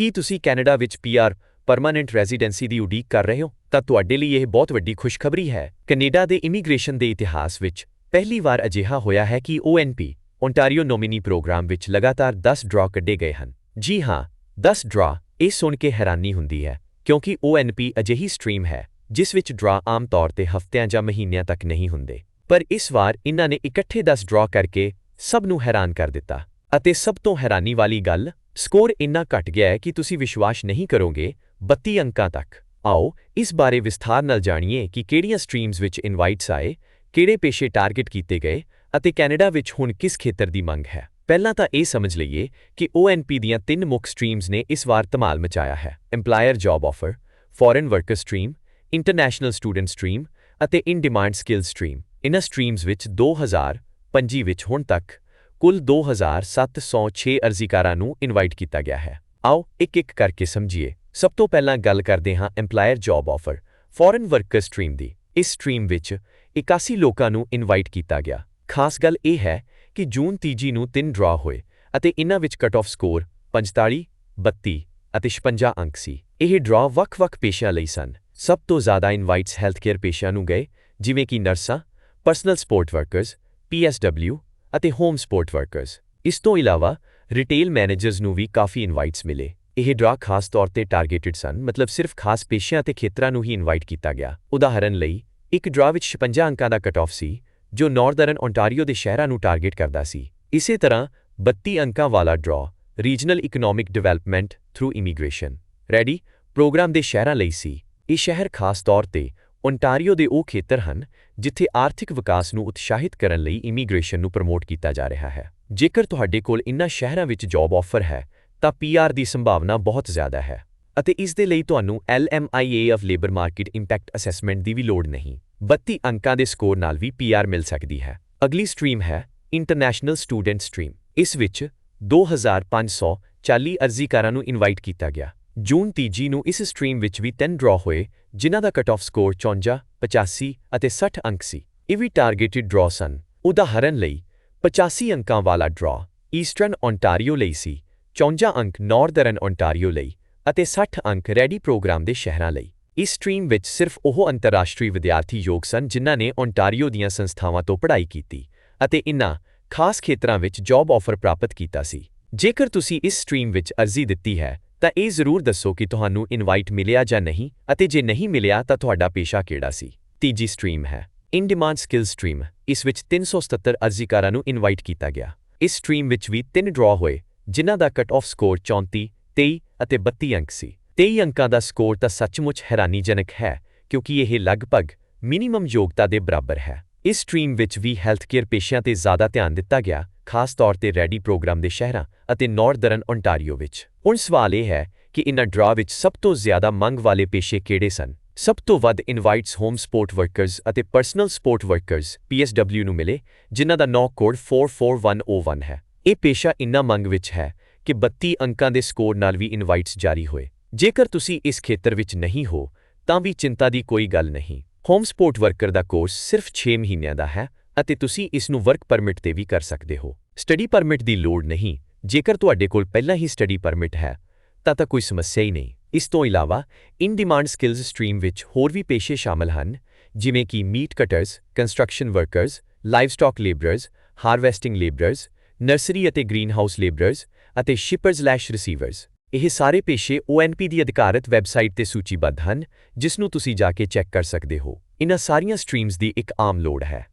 ਕੀ ਤੁਸੀਂ ਕੈਨੇਡਾ ਵਿੱਚ PR permanent residency ਦੀ ਉਡੀਕ ਕਰ ਰਹੇ ਹੋ? ਤਾਂ ਤੁਹਾਡੇ ਲਈ ਇਹ ਬਹੁਤ ਵੱਡੀ ਖੁਸ਼ਖਬਰੀ ਹੈ। ਕੈਨੇਡਾ ਦੇ ਇਮੀਗ੍ਰੇਸ਼ਨ ਦੇ ਇਤਿਹਾਸ ਵਿੱਚ ਪਹਿਲੀ ਵਾਰ ਅਜਿਹਾ ਹੋਇਆ ਹੈ ਕਿ ਓਐਨਪੀ ਓਨਟਾਰੀਓ ਨੋਮਿਨੀ ਪ੍ਰੋਗਰਾਮ ਵਿੱਚ ਲਗਾਤਾਰ 10 ਡਰਾ ਕੱਢੇ ਗਏ ਹਨ। ਜੀ ਹਾਂ 10 ਡਰਾ, ਇਹ ਸੁਣ ਕੇ ਹੈਰਾਨੀ ਹੁੰਦੀ ਹੈ, ਕਿਉਂਕਿ ਓਐਨਪੀ ਅਜਿਹੀ ਸਟਰੀਮ ਹੈ, ਜਿਸ ਵਿੱਚ ਡਰਾ ਆਮ ਤੌਰ ਤੇ ਹਫ਼ਤਿਆਂ ਜਾਂ ਮਹੀਨਿਆਂ ਤੱਕ ਨਹੀਂ ਹੁੰਦੇ। ਪਰ ਇਸ ਵਾਰ ਇਹਨਾਂ ਨੇ ਇਕੱਠੇ 10 ਡਰਾ ਕਰਕੇ ਸਭ ਨੂੰ ਹੈਰਾਨ ਕਰ ਦਿੱਤਾ। ਅਤੇ ਸਭ ਤੋਂ ਹੈਰਾਨੀ ਵਾਲੀ ਗੱਲ, ਸਕੋਰ ਇੰਨਾ ਘਟ ਗਿਆ ਹੈ ਕਿ ਤੁਸੀਂ ਵਿਸ਼ਵਾਸ ਨਹੀਂ ਕਰੋਗੇ 32 ਅੰਕਾਂ ਤੱਕ। ਆਓ, ਇਸ ਬਾਰੇ ਵਿਸਥਾਰ ਨਾਲ ਜਾਣੀਏ ਕਿ ਕਿਹੜੀਆਂ ਸਟਰੀਮਜ਼ ਵਿੱਚ ਇਨਵਾਈਟਸ ਆਏ, ਕਿਹੜੇ ਪੇਸ਼ੇ ਟਾਰਗੇਟ ਕੀਤੇ ਗਏ ਅਤੇ ਕੈਨੇਡਾ ਵਿੱਚ ਹੁਣ ਕਿਸ ਖੇਤਰ ਦੀ ਮੰਗ ਹੈ। ਪਹਿਲਾਂ ਤਾਂ ਇਹ ਸਮਝ ਲਈਏ ਕਿ ONP ਦੀਆਂ ਤਿੰਨ ਮੁੱਖ ਸਟਰੀਮਜ਼ ਨੇ ਇਸ ਵਾਰ ਧਮਾਲ ਮਚਾਇਆ ਹੈ। EMPLOYER job offer foreign worker stream international student stream ਅਤੇ ਇਨ ਡਿਮਾਂਡ ਸਕਿੱਲ ਸਟਰੀਮ ਇਨ੍ਹਾਂ ਸਟਰੀਮਜ਼ ਵਿੱਚ 2025 ਵਿੱਚ ਹੁਣ ਤੱਕ ਕੁੱਲ 2706 ਅਰਜ਼ੀਕਾਰਾਂ ਨੂੰ ਇਨਵਾਈਟ ਕੀਤਾ ਗਿਆ ਹੈ। ਆਓ ਇੱਕ ਇੱਕ ਕਰਕੇ ਸਮਝੀਏ। ਸਭ ਤੋਂ ਪਹਿਲਾਂ ਗੱਲ ਕਰਦੇ ਹਾਂ EMPLOYER job offer foreign worker stream ਦੀ। ਇਸ ਸਟਰੀਮ ਵਿੱਚ 81 ਲੋਕਾਂ ਨੂੰ ਇਨਵਾਈਟ ਕੀਤਾ ਗਿਆ। ਖਾਸ ਗੱਲ ਇਹ ਹੈ ਕਿ ਜੂਨ 30 ਨੂੰ ਤਿੰਨ ਡਰਾ ਹੋਏ ਅਤੇ ਇਨ੍ਹਾਂ ਵਿੱਚ ਕਟ ਆਫ ਸਕੋਰ 45 32 ਅਤੇ 56 ਅੰਕ ਸੀ। ਇਹ ਡਰਾ ਵੱਖ-ਵੱਖ ਪੇਸ਼ਿਆਂ ਲਈ ਸਨ। ਸਭ ਤੋਂ ਜ਼ਿਆਦਾ ਇਨਵਾਈਟਸ ਹੈਲਥ ਕੇਅਰ ਪੇਸ਼ਿਆਂ ਨੂੰ ਗਏ, ਜਿਵੇਂ ਕਿ ਨਰਸਾਂ ਪਰਸਨਲ ਸਪੋਰਟ ਵਰਕਰਸ ਪੀਐਸਡਬਲਿਊ ਅਤੇ ਹੋਮ ਸਪੋਰਟ ਵਰਕਰਸ। ਇਸ ਤੋਂ ਇਲਾਵਾ ਰਿਟੇਲ ਮੈਨੇਜਰਸ ਨੂੰ ਵੀ ਕਾਫੀ ਇਨਵਾਈਟਸ ਮਿਲੇ। ਇਹ ਡਰਾ ਖਾਸ ਤੌਰ ਤੇ ਟਾਰਗੇਟਡ ਸਨ, ਮਤਲਬ ਸਿਰਫ ਖਾਸ ਪੇਸ਼ਿਆਂ ਤੇ ਖੇਤਰਾਂ ਨੂੰ ਹੀ ਇਨਵਾਈਟ ਕੀਤਾ ਗਿਆ। ਉਦਾਹਰਨ ਲਈ, ਇੱਕ ਡਰਾ ਵਿੱਚ 56 ਅੰਕਾਂ ਦਾ ਕਟਆਫ ਸੀ, ਜੋ ਨਾਰਦਰਨ ਓਨਟਾਰੀਓ ਦੇ ਸ਼ਹਿਰਾਂ ਨੂੰ ਟਾਰਗੇਟ ਕਰਦਾ ਸੀ। ਇਸੇ ਤਰ੍ਹਾਂ 32 ਅੰਕਾਂ ਵਾਲਾ ਡਰਾ regional economic development through immigration ready program ਦੇ ਸ਼ਹਿਰਾਂ ਲਈ ਸੀ। ਇਹ ਸ਼ਹਿਰ ਖਾਸ ਤੌਰ ਤੇ ਓਨਟਾਰੀਓ ਦੇ ਉਹ ਖੇਤਰ ਹਨ ਜਿੱਥੇ ਆਰਥਿਕ ਵਿਕਾਸ ਨੂੰ ਉਤਸ਼ਾਹਿਤ ਕਰਨ ਲਈ ਇਮੀਗ੍ਰੇਸ਼ਨ ਨੂੰ ਪ੍ਰਮੋਟ ਕੀਤਾ ਜਾ ਰਿਹਾ ਹੈ। ਜੇਕਰ ਤੁਹਾਡੇ ਕੋਲ ਇਨ੍ਹਾਂ ਸ਼ਹਿਰਾਂ ਵਿੱਚ ਜੌਬ ਆਫਰ ਹੈ, ਤਾਂ ਪੀਆਰ ਦੀ ਸੰਭਾਵਨਾ ਬਹੁਤ ਜ਼ਿਆਦਾ ਹੈ ਅਤੇ ਇਸ ਦੇ ਲਈ ਤੁਹਾਨੂੰ LMIA of labour market impact assessment ਦੀ ਵੀ ਲੋੜ ਨਹੀਂ। 32 ਅੰਕਾਂ ਦੇ ਸਕੋਰ ਨਾਲ ਵੀ ਪੀਆਰ ਮਿਲ ਸਕਦੀ ਹੈ। ਅਗਲੀ ਸਟਰੀਮ ਹੈ ਇੰਟਰਨੈਸ਼ਨਲ ਸਟੂਡੈਂਟ ਸਟਰੀਮ। ਇਸ ਵਿੱਚ 2540 ਅਰਜ਼ੀਕਾਰਾਂ ਨੂੰ ਇਨਵਾਈਟ ਕੀਤਾ ਗਿਆ। ਜੂਨ 30 ਨੂੰ ਇਸ ਸਟਰੀਮ ਵਿੱਚ ਵੀ 10 ਡਰਾ ਹੋਏ, ਜਿਨ੍ਹਾਂ ਦਾ ਕਟ ਆਫ ਸਕੋਰ 54 85 ਅਤੇ 60 ਅੰਕ ਸੀ। ਇਹ ਵੀ ਟਾਰਗੇਟਡ ਡਰਾ ਸਨ। ਉਦਾਹਰਨ ਲਈ 85 ਅੰਕਾਂ ਵਾਲਾ ਡਰਾ ਈਸਟਰਨ ਓਨਟਾਰੀਓ ਲਈ ਸੀ 54 ਅੰਕ ਨਾਰਦਰਨ ਓਨਟਾਰੀਓ ਲਈ ਅਤੇ 60 ਅੰਕ ਰੈਡੀ ਪ੍ਰੋਗਰਾਮ ਦੇ ਸ਼ਹਿਰਾਂ ਲਈ। ਇਸ ਸਟਰੀਮ ਵਿੱਚ ਸਿਰਫ ਉਹ ਅੰਤਰਰਾਸ਼ਟਰੀ ਵਿਦਿਆਰਥੀ ਯੋਗ ਸਨ ਜਿਨ੍ਹਾਂ ਨੇ ਓਨਟਾਰੀਓ ਦੀਆਂ ਸੰਸਥਾਵਾਂ ਤੋਂ ਪੜ੍ਹਾਈ ਕੀਤੀ ਅਤੇ ਇਨ੍ਹਾਂ ਖਾਸ ਖੇਤਰਾਂ ਵਿੱਚ ਜੌਬ ਆਫਰ ਪ੍ਰਾਪਤ ਕੀਤਾ ਸੀ। ਜੇਕਰ ਤੁਸੀਂ ਇਸ ਸਟਰੀਮ ਵਿੱਚ ਅਰਜ਼ੀ ਦਿੱਤੀ ਹੈ ਤਾਂ ਇਹ ਜ਼ਰੂਰ ਦੱਸੋ ਕਿ ਤੁਹਾਨੂੰ ਇਨਵਾਈਟ ਮਿਲਿਆ ਜਾਂ ਨਹੀਂ, ਅਤੇ ਜੇ ਨਹੀਂ ਮਿਲਿਆ ਤਾਂ ਤੁਹਾਡਾ ਪੇਸ਼ਾ ਕਿਹੜਾ ਸੀ? ਤੀਜੀ ਸਟਰੀਮ ਹੈ। ਇਨ ਡਿਮਾਂਡ ਸਕਿੱਲ ਸਟਰੀਮ ਇਸ ਵਿੱਚ 377 ਅਰਜ਼ੀਕਾਰਾਂ ਨੂੰ ਇਨਵਾਈਟ ਕੀਤਾ ਗਿਆ। ਇਸ ਸਟਰੀਮ ਵਿੱਚ ਵੀ ਤਿੰਨ ਡਰਾ ਹੋਏ, ਜਿਨ੍ਹਾਂ ਦਾ ਕਟ ਆਫ ਸਕੋਰ 34 23 ਅਤੇ 32 ਅੰਕ ਸੀ। 23 ਅੰਕਾਂ ਦਾ ਸਕੋਰ ਤਾਂ ਸੱਚਮੁੱਚ ਹੈਰਾਨੀਜਨਕ ਹੈ, ਕਿਉਂਕਿ ਇਹ ਲਗਭਗ ਮਿਨੀਮਮ ਯੋਗਤਾ ਦੇ ਬਰਾਬਰ ਹੈ। ਇਸ ਸਟਰੀਮ ਵਿੱਚ ਵੀ ਹੈਲਥਕੇਅਰ ਪੇਸ਼ਿਆਂ ਤੇ ਜ਼ਿਆਦਾ ਧਿਆਨ ਦਿੱਤਾ ਗਿਆ ਖਾਸ ਤੌਰ ਤੇ ਰੈਡੀ ਪ੍ਰੋਗਰਾਮ ਦੇ ਸ਼ਹਿਰਾਂ ਅਤੇ ਨਾਰਦਰਨ ਓਨਟਾਰੀਓ ਵਿੱਚ। ਹੁਣ ਸਵਾਲ ਇਹ ਹੈ ਕਿ ਇਨ੍ਹਾਂ ਡਰਾ ਵਿੱਚ ਸਭ ਤੋਂ ਜ਼ਿਆਦਾ ਮੰਗ ਵਾਲੇ ਪੇਸ਼ੇ ਕਿਹੜੇ ਸਨ? ਸਭ ਤੋਂ ਵੱਧ ਇਨਵਾਈਟਸ ਹੋਮ ਸਪੋਰਟ ਵਰਕਰਸ ਅਤੇ ਪਰਸਨਲ ਸਪੋਰਟ ਵਰਕਰਸ PSW ਨੂੰ ਮਿਲੇ, ਜਿਨ੍ਹਾਂ ਦਾ ਨੌ ਕੋਡ 44101 ਹੈ। ਇਹ ਪੇਸ਼ਾ ਇੰਨਾ ਮੰਗ ਵਿੱਚ ਹੈ ਕਿ 32 ਅੰਕਾਂ ਦੇ ਸਕੋਰ ਨਾਲ ਵੀ ਇਨਵਾਈਟਸ ਜਾਰੀ ਹੋਏ। ਜੇਕਰ ਤੁਸੀਂ ਇਸ ਖੇਤਰ ਵਿੱਚ ਨਹੀਂ ਹੋ, ਤਾਂ ਵੀ ਚਿੰਤਾ ਦੀ ਕੋਈ ਗੱਲ ਨਹੀਂ। ਹੋਮ ਸਪੋਰਟ ਵਰਕਰ ਦਾ ਕੋਰਸ ਸਿਰਫ 6 ਮਹੀਨਿਆਂ ਦਾ ਹੈ ਅਤੇ ਤੁਸੀਂ ਇਸ ਨੂੰ ਵਰਕ ਪਰਮਿਟ ਤੇ ਵੀ ਕਰ ਸਕਦੇ ਹੋ। ਸਟੱਡੀ ਪਰਮਿਟ ਦੀ ਲੋੜ ਨਹੀਂ, ਜੇਕਰ ਤੁਹਾਡੇ ਕੋਲ ਪਹਿਲਾਂ ਹੀ ਸਟੱਡੀ ਪਰਮਿਟ ਹੈ, ਤਾਂ ਤਾਂ ਕੋਈ ਸਮੱਸਿਆ ਹੀ ਨਹੀਂ। ਇਸ ਤੋਂ ਇਲਾਵਾ ਇਨ ਡਿਮਾਂਡ ਸਕਿੱਲਸ ਸਟਰੀਮ ਵਿੱਚ ਹੋਰ ਵੀ ਪੇਸ਼ੇ ਸ਼ਾਮਲ ਹਨ, ਜਿਵੇਂ ਕਿ meat cutters construction workers livestock labourers harvesting labourers nursery ਅਤੇ ਗ੍ਰੀਨਹਾਊਸ ਲੇਬਰਰਸ ਅਤੇ ਸ਼ਿਪਰਸ ਲੈਸ਼ ਰਿਸੀਵਰਸ ਇਹ ਸਾਰੇ ਪੇਸ਼ੇ ONP ਦੀ ਅਧਿਕਾਰਤ ਵੈਬਸਾਈਟ ਤੇ ਸੂਚੀਬੱਧ ਹਨ, ਜਿਸ ਨੂੰ ਤੁਸੀਂ ਜਾ ਕੇ ਚੈੱਕ ਕਰ ਸਕਦੇ ਹੋ। ਇਨ੍ਹਾਂ ਸਾਰੀਆਂ ਸਟਰੀਮਜ਼ ਦੀ ਇੱਕ ਆਮ ਲੋੜ ਹੈ।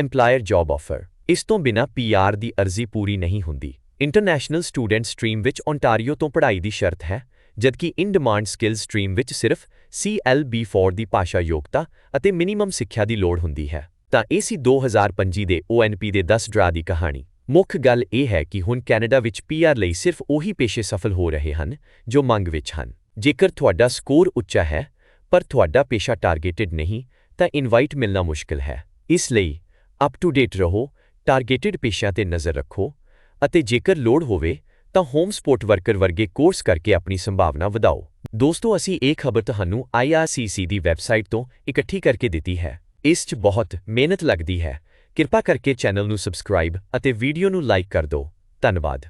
EMPLOYER ਜੌਬ ਆਫਰ ਇਸ ਤੋਂ ਬਿਨਾ PR ਦੀ ਅਰਜ਼ੀ ਪੂਰੀ ਨਹੀਂ ਹੁੰਦੀ। ਇੰਟਰਨੈਸ਼ਨਲ ਸਟੂਡੈਂਟ ਸਟਰੀਮ ਵਿੱਚ ਓਨਟਾਰੀਓ ਤੋਂ ਪੜ੍ਹਾਈ ਦੀ ਸ਼ਰਤ ਹੈ, ਜਦਕਿ ਇਨ ਡਿਮਾਂਡ ਸਕਿੱਲ ਸਟਰੀਮ ਵਿੱਚ ਸਿਰਫ CLB4 ਦੀ ਭਾਸ਼ਾ ਯੋਗਤਾ ਅਤੇ ਮਿਨੀਮਮ ਸਿੱਖਿਆ ਦੀ ਲੋੜ ਹੁੰਦੀ ਹੈ। ਤਾਂ ਇਹ ਸੀ 2025 ਦੇ ONP ਦੇ 10 ਡਰਾ ਦੀ ਕਹਾਣੀ। ਮੁੱਖ ਗੱਲ ਇਹ ਹੈ ਕਿ ਹੁਣ ਕੈਨੇਡਾ ਵਿੱਚ ਪੀਆਰ ਲਈ ਸਿਰਫ ਉਹੀ ਪੇਸ਼ੇ ਸਫਲ ਹੋ ਰਹੇ ਹਨ ਜੋ ਮੰਗ ਵਿੱਚ ਹਨ। ਜੇਕਰ ਤੁਹਾਡਾ ਸਕੋਰ ਉੱਚਾ ਹੈ, ਪਰ ਤੁਹਾਡਾ ਪੇਸ਼ਾ ਟਾਰਗੇਟਡ ਨਹੀਂ, ਤਾਂ ਇਨਵਾਈਟ ਮਿਲਣਾ ਮੁਸ਼ਕਲ ਹੈ। ਇਸ ਲਈ ਅਪ ਟੂ ਡੇਟ ਰਹੋ ਟਾਰਗੇਟਿਡ ਪੇਸ਼ਿਆਂ ਤੇ ਨਜ਼ਰ ਰੱਖੋ ਅਤੇ ਜੇਕਰ ਲੋੜ ਹੋਵੇ ਤਾਂ ਹੋਮ ਸਪੋਰਟ ਵਰਕਰ ਵਰਗੇ ਕੋਰਸ ਕਰਕੇ ਆਪਣੀ ਸੰਭਾਵਨਾ ਵਧਾਓ। ਦੋਸਤੋ, ਅਸੀਂ ਇਹ ਖਬਰ ਤੁਹਾਨੂੰ IRCC ਦੀ ਵੈਬਸਾਈਟ ਤੋਂ ਇਕੱਠੀ ਕਰਕੇ ਦਿੱਤੀ ਹੈ। ਇਸ 'ਚ ਬਹੁਤ ਮਿਹਨਤ ਲੱਗਦੀ ਹੈ। ਕਿਰਪਾ ਕਰਕੇ ਚੈਨਲ ਨੂੰ ਸਬਸਕ੍ਰਾਈਬ ਅਤੇ ਵੀਡੀਓ ਨੂੰ ਲਾਈਕ ਕਰ ਦਿਓ। ਧੰਨਵਾਦ।